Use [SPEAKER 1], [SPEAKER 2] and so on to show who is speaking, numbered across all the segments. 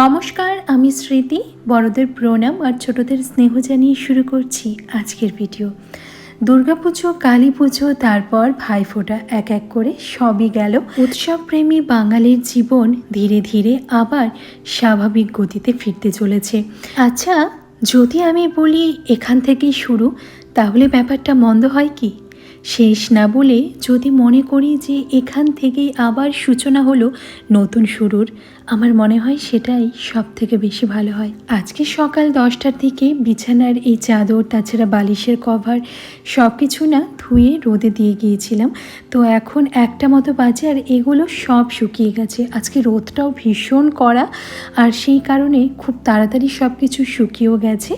[SPEAKER 1] নমস্কার, আমি স্মৃতি, বড়দের প্রণাম আর ছোটদের স্নেহ জানিয়ে শুরু করছি আজকের ভিডিও। দুর্গাপুজো কালী পুজো তারপর ভাইফোঁটা এক এক করে সবই গেল। উৎসবপ্রেমী বাঙালির জীবন ধীরে ধীরে আবার স্বাভাবিক গতিতে ফিরতে চলেছে। আচ্ছা যদি আমি বলি এখান থেকেই শুরু, তাহলে ব্যাপারটা মন্দ হয় কি? শেষ না বলে যদি মনে করি যে এখান থেকেই আবার সূচনা হলো নতুন শুরুর আমার মনে হয় সেটাই সব থেকে বেশি ভালো হয়। আজকে সকাল দশটার দিকে বিছানার এই চাদর, তাছাড়া বালিশের কভার সব কিছু না ধুয়ে রোদে দিয়ে গিয়েছিলাম। তো এখন একটা মতো বাজে আর এগুলো সব শুকিয়ে গেছে। আজকে রোদটাও ভীষণ কড়া আর সেই কারণে খুব তাড়াতাড়ি সব কিছু শুকিয়েও গেছে।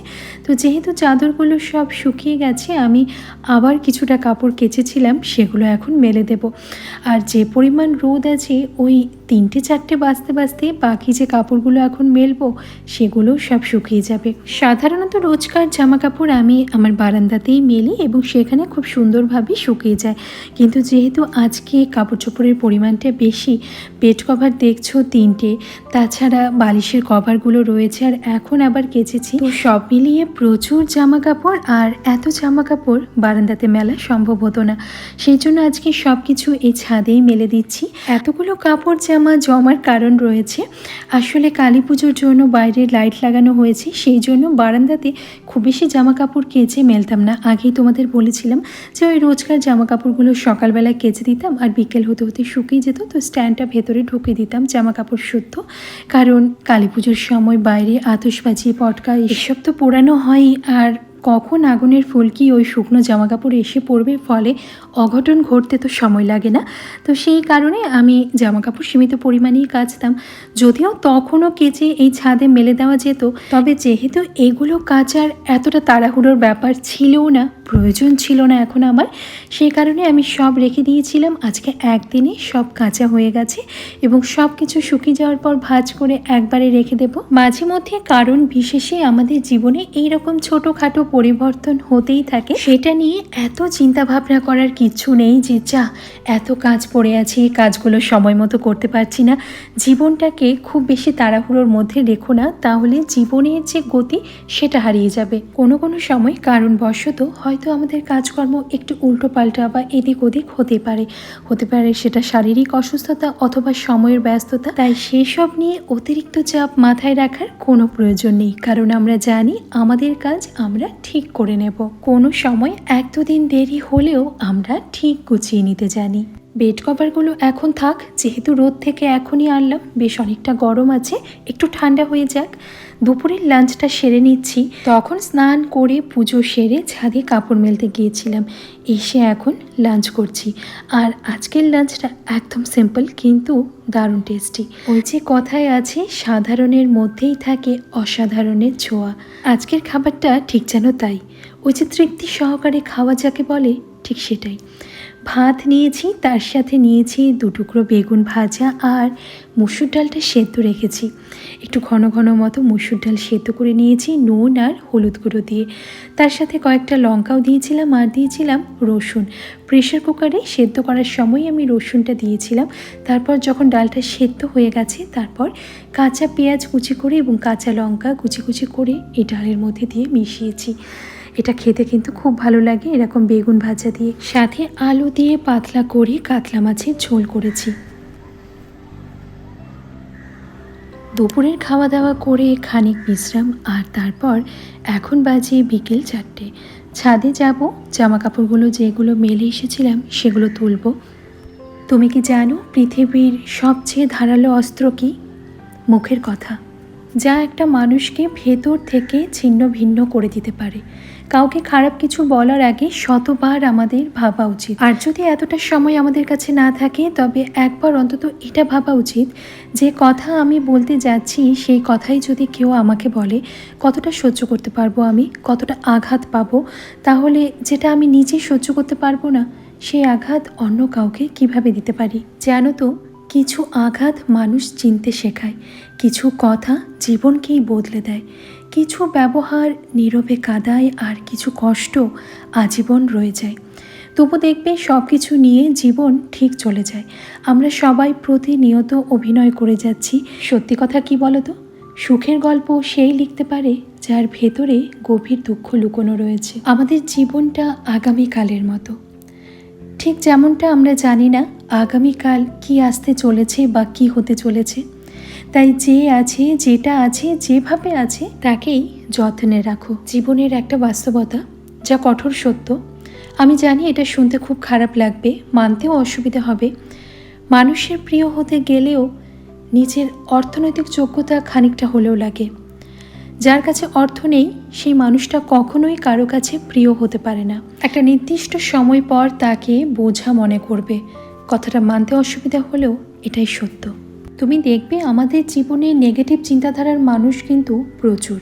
[SPEAKER 1] তো যেহেতু চাদরগুলো সব শুকিয়ে গেছে, আমি আবার কিছুটা কাপড় কেচেছিলাম, সেগুলো এখন মেলে দেব। আর যে পরিমাণ রোদ আছে, ওই তিনটে চারটে বাজতে বাজতে বাকি যে কাপড়গুলো এখন মেলবো, সেগুলো সব শুকিয়ে যাবে। সাধারণত রোজকার জামা কাপড় আমি আমার বারান্দাতেই মেলি এবং সেখানে খুব সুন্দরভাবে শুকিয়ে যায়। কিন্তু যেহেতু আজকে কাপড় চোপড়ের পরিমাণটা বেশি, বেড কভার দেখছ তিনটে, তাছাড়া বালিশের কভারগুলো রয়েছে আর এখন আবার কেচেছি। তো সব মিলিয়ে প্রচুর জামা কাপড় আর এত জামা কাপড় বারান্দাতে মেলা সম্ভব হতো না। সেই জন্য আজকে সব কিছু এই ছাদেই মেলে দিচ্ছি। এতগুলো কাপড় জামা জমার কারণ রয়েছে আসলে কালী পুজোর জন্য বাইরে লাইট লাগানো হয়েছে, সেই জন্য বারান্দাতে খুব বেশি জামা কাপড় কেচে মেলতাম না। আগেই তোমাদের বলেছিলাম যে ওই রোজকার জামা কাপড়গুলো সকালবেলা কেচে দিতাম আর বিকেল হতে হতে শুকিয়ে যেত, তো স্ট্যান্ডটা ভেতরে ঢুকিয়ে দিতাম জামা কাপড় শুদ্ধ। কারণ কালী পুজোর সময় বাইরে আতসবাজি পটকা, এসব তো পোড়ানো হয়ই। আর কখন আগুনের ফুলকি ওই শুকনো জামা কাপড় এসে পড়বে? ফলে অঘটন ঘটতে তো সময় লাগে না। তো সেই কারণে আমি জামা কাপড় সীমিত পরিমাণেই কাচতাম। যদিও তখনও কেচে এই ছাদে মেলে দেওয়া যেত, তবে যেহেতু এগুলো কাচার এতটা তাড়াহুড়োর ব্যাপার ছিলও না, প্রয়োজন ছিল না এখন আমার সেই কারণে আমি সব রেখে দিয়েছিলাম। আজকে একদিনে সব কাঁচা হয়ে গেছে এবং সব কিছু শুকিয়ে যাওয়ার পর ভাজ করে একবারে রেখে দেব। মাঝে মধ্যে কারণ বিশেষে আমাদের জীবনে এইরকম ছোটোখাটো পরিবর্তন হতেই থাকে। সেটা নিয়ে এত চিন্তা ভাবনা করার কিচ্ছু নেই যে, যা, এত কাজ পড়ে আছে, এই কাজগুলো সময় মতো করতে পারছি না। জীবনটাকে খুব বেশি তাড়াহুড়োর মধ্যে রেখো না, তাহলে জীবনের যে গতি, সেটা হারিয়ে যাবে। কোনো কোনো সময় কারণবশত হয়তো আমাদের কাজকর্ম একটু উল্টো পাল্টা বা এদিক ওদিক হতে পারে। হতে পারে সেটা শারীরিক অসুস্থতা অথবা সময়ের ব্যস্ততা। তাই সেসব নিয়ে অতিরিক্ত চাপ মাথায় রাখার কোনো প্রয়োজন নেই। কারণ আমরা জানি আমাদের কাজ আমরা ঠিক করে নেব। কোনো সময় এক দুদিন দেরি হলেও আমরা ঠিক গুছিয়ে নিতে জানি। বেড কভারগুলো এখন থাক, যেহেতু রোদ থেকে এখনই আনলাম, বেশ অনেকটা গরম আছে, একটু ঠান্ডা হয়ে যাক। দুপুরের লাঞ্চটা সেরে নিচ্ছি। তখন স্নান করে পুজো সেরে ছাদে কাপড় মেলতে গিয়েছিলাম। এসে এখন লাঞ্চ করছি। আর আজকের লাঞ্চটা একদম সিম্পল কিন্তু দারুণ টেস্টি ওই যে কথায় আছে, সাধারণের মধ্যেই থাকে অসাধারণের ছোঁয়া। আজকের খাবারটা ঠিক যেন তাই। ওই যে তৃপ্তি সহকারে খাওয়া যাকে বলে, ঠিক সেটাই। ভাত নিয়েছি, তার সাথে নিয়েছি দু টুকরো বেগুন ভাজা আর মুসুর ডালটা সেদ্ধ রেখেছি। একটু ঘন ঘন মতো মুসুর ডাল সেদ্ধ করে নিয়েছি, নুন আর হলুদ গুঁড়ো দিয়ে। তার সাথে কয়েকটা লঙ্কাও দিয়েছিলাম আর দিয়েছিলাম রসুন। প্রেশার কুকারে সেদ্ধ করার সময় আমি রসুনটা দিয়েছিলাম। তারপর যখন ডালটা সেদ্ধ হয়ে গেছে, তারপর কাঁচা পেঁয়াজ কুচি করে এবং কাঁচা লঙ্কা কুচি কুচি করে এই ডালের মধ্যে দিয়ে মিশিয়েছি। এটা খেতে কিন্তু খুব ভালো লাগে এরকম বেগুন ভাজা দিয়ে। সাথে আলু দিয়ে পাতলা করে কাতলা মাছের ঝোল করেছি। দুপুরের খাওয়া দাওয়া করে খানিক বিশ্রাম আর তারপর এখন বাজে বিকেল চারটে। ছাদে যাব জামা কাপড়গুলো যেগুলো মেলে এসেছিলাম সেগুলো তুলব। তুমি কি জানো পৃথিবীর সবচেয়ে ধারালো অস্ত্র কি? মুখের কথা। যা একটা মানুষকে ভেতর থেকে ছিন্ন ভিন্ন করে দিতে পারে। কাউকে খারাপ কিছু বলার আগে শতবার আমাদের ভাবা উচিত। আর যদি এতটা সময় আমাদের কাছে না থাকে, তবে একবার অন্তত এটা ভাবা উচিত যে কথা আমি বলতে যাচ্ছি, সেই কথাই যদি কেউ আমাকে বলে, কতটা সহ্য করতে পারব আমি, কতটা আঘাত পাবো, তাহলে যেটা আমি নিজে সহ্য করতে পারব না সেই আঘাত অন্য কাউকে কীভাবে দিতে পারি? জানো তো কিছু আঘাত মানুষ চিনতে শেখায়, কিছু কথা জীবনকেই বদলে দেয়, কিছু ব্যবহার নীরবে কাদায় আর কিছু কষ্ট আজীবন রয়ে যায়। তবু দেখবে সব কিছু নিয়ে জীবন ঠিক চলে যায়। আমরা সবাই প্রতিনিয়ত অভিনয় করে যাচ্ছি। সত্যি কথা কি বলো তো সুখের গল্প সেই লিখতে পারে যার ভেতরে গভীর দুঃখ লুকোনো রয়েছে। আমাদের জীবনটা আগামীকালের মতো। ঠিক যেমনটা আমরা জানি না আগামীকাল কি আসতে চলেছে বা কি হতে চলেছে? তাই যে আছে, যেটা আছে, যেভাবে আছে, তাকেই যত্নে রাখো। জীবনের একটা বাস্তবতা, যা কঠোর সত্য। আমি জানি এটা শুনতে খুব খারাপ লাগবে, মানতেও অসুবিধা হবে। মানুষের প্রিয় হতে গেলেও নিজের অর্থনৈতিক যোগ্যতা খানিকটা হলেও লাগে। যার কাছে অর্থ নেই, সেই মানুষটা কখনোই কারও কাছে প্রিয় হতে পারে না। একটা নির্দিষ্ট সময় পর তাকে বোঝা মনে করবে। কথাটা মানতে অসুবিধা হলেও এটাই সত্য। তুমি দেখবে আমাদের জীবনে নেগেটিভ চিন্তাধারার মানুষ কিন্তু প্রচুর।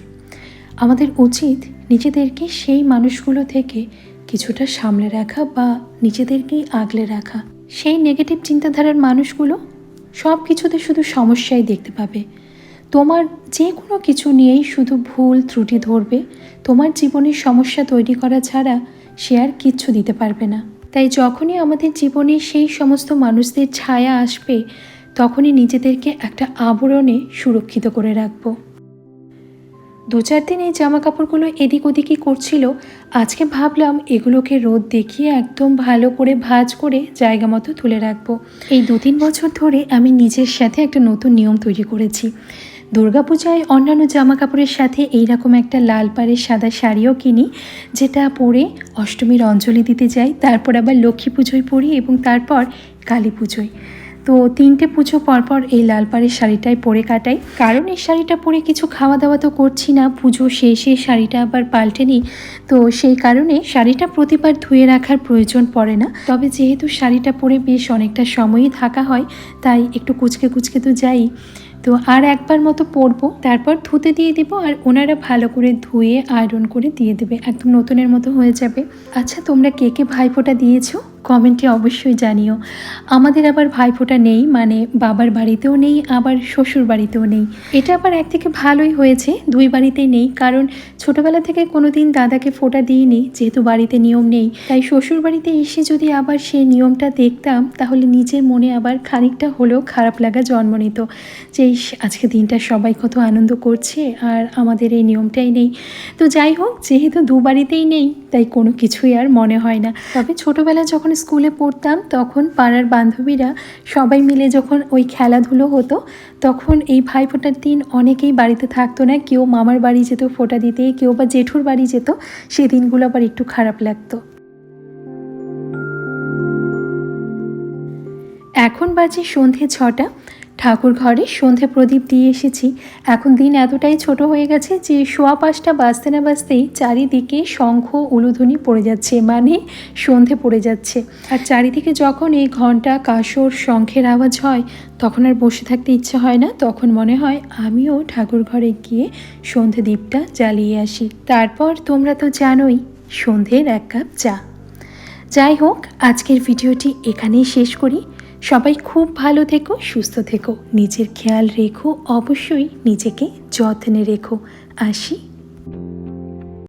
[SPEAKER 1] আমাদের উচিত নিজেদেরকে সেই মানুষগুলো থেকে কিছুটা সামলে রাখা বা নিজেদেরকেই আগলে রাখা। সেই নেগেটিভ চিন্তাধারার মানুষগুলো সব কিছুতে শুধু সমস্যাই দেখতে পাবে। তোমার যে কোনো কিছু নিয়েই শুধু ভুল, ত্রুটি ধরবে। তোমার জীবনের সমস্যা তৈরি করা ছাড়া সে আর কিচ্ছু দিতে পারবে না। তাই যখনই আমাদের জীবনে সেই সমস্ত মানুষদের ছায়া আসবে, তখনই নিজেদেরকে একটা আবরণে সুরক্ষিত করে রাখব। দু চার দিন এই জামা কাপড়গুলো এদিক ওদিকই করছিল, আজকে ভাবলাম এগুলোকে রোদ দেখিয়ে একদম ভালো করে ভাঁজ করে জায়গা মতো তুলে রাখব। এই দু তিন বছর ধরে আমি নিজের সাথে একটা নতুন নিয়ম তৈরি করেছি। দুর্গাপূজায় অন্যান্য জামা কাপড়ের সাথে এইরকম একটা লাল পাড়ের সাদা শাড়িও কিনি, যেটা পরে অষ্টমীর অঞ্জলি দিতে যাই, তারপর আবার লক্ষ্মী পুজোয় পরি এবং তারপর কালী পুজোয়। তো তিনটে পুজো পরপর এই লাল পাড়ের শাড়িটাই পরে কাটাই। কারণ এই শাড়িটা পরে কিছু খাওয়া দাওয়া তো করছি না, পুজো শেষে শাড়িটা আবার পাল্টে নিই। তো সেই কারণে শাড়িটা প্রতিবার ধুয়ে রাখার প্রয়োজন পড়ে না। তবে যেহেতু শাড়িটা পরে বেশ অনেকটা সময়ই থাকা হয়, তাই একটু কুচকে কুচকে তো যাই। তো আর একবার মতো পরবো, তারপর ধুতে দিয়ে দেবো আর ওনারা ভালো করে ধুয়ে আয়রন করে দিয়ে দেবে, একদম নতুনের মতো হয়ে যাবে। আচ্ছা তোমরা কে কে ভাইফোঁটা দিয়েছ? কমেন্টে অবশ্যই জানিও। আমাদের আবার ভাইফোঁটা নেই মানে বাবার বাড়িতেও নেই, আবার শ্বশুর বাড়িতেও নেই। এটা আবার একদিকে ভালোই হয়েছে, দুই বাড়িতেই নেই, কারণ ছোটবেলা থেকে কোনো দিন দাদাকে ফোঁটা দিইনি, যেহেতু বাড়িতে নিয়ম নেই। তাই শ্বশুর বাড়িতে এসে যদি আবার সেই নিয়মটা দেখতাম, তাহলে নিজের মনে আবার খানিকটা হলেও খারাপ লাগা জন্ম নিত। যে আজকে দিনটা সবাই কত আনন্দ করছে, আর আমাদের এই নিয়মটাই নেই। তো যাই হোক, যেহেতু দু বাড়িতেই নেই তাই কোনো কিছুই আর মনে হয় না। তবে ছোটোবেলা যখন স্কুলে পড়তাম, তখন পাড়ার বান্ধবীরা সবাই মিলে যখন ওই খেলাধুলো হতো, তখন এই ভাইফোঁটার দিন অনেকেই বাড়িতে থাকতো না। কেউ মামার বাড়ি যেত ফোঁটা দিতে কেউ বা জেঠুর বাড়ি যেত সেই দিনগুলো আবার একটু খারাপ লাগতো। এখন বাজে সন্ধে ছটা। ঠাকুর ঘরে সন্ধে প্রদীপ দিয়ে এসেছি। এখন দিন এতটাই ছোট হয়ে গেছে যে শোয়া পাঁচটা বাজতে না বাজতেই চারিদিকে শঙ্খ, উলুধ্বনি পড়ে যাচ্ছে মানে সন্ধে পড়ে যাচ্ছে। আর চারিদিকে যখন এই ঘণ্টা কাসর শঙ্খের আওয়াজ হয়, তখন আর বসে থাকতে ইচ্ছে হয় না। তখন মনে হয় আমিও ঠাকুর ঘরে গিয়ে সন্ধে দ্বীপটা জ্বালিয়ে আসি। তারপর তোমরা তো জানোই, সন্ধের এক কাপ চা। যাই হোক, আজকের ভিডিওটি এখানেই শেষ করি। সবাই খুব ভালো থেকো সুস্থ থেকো। নিজের খেয়াল রেখো অবশ্যই নিজেকে যত্নে রেখো। আসি।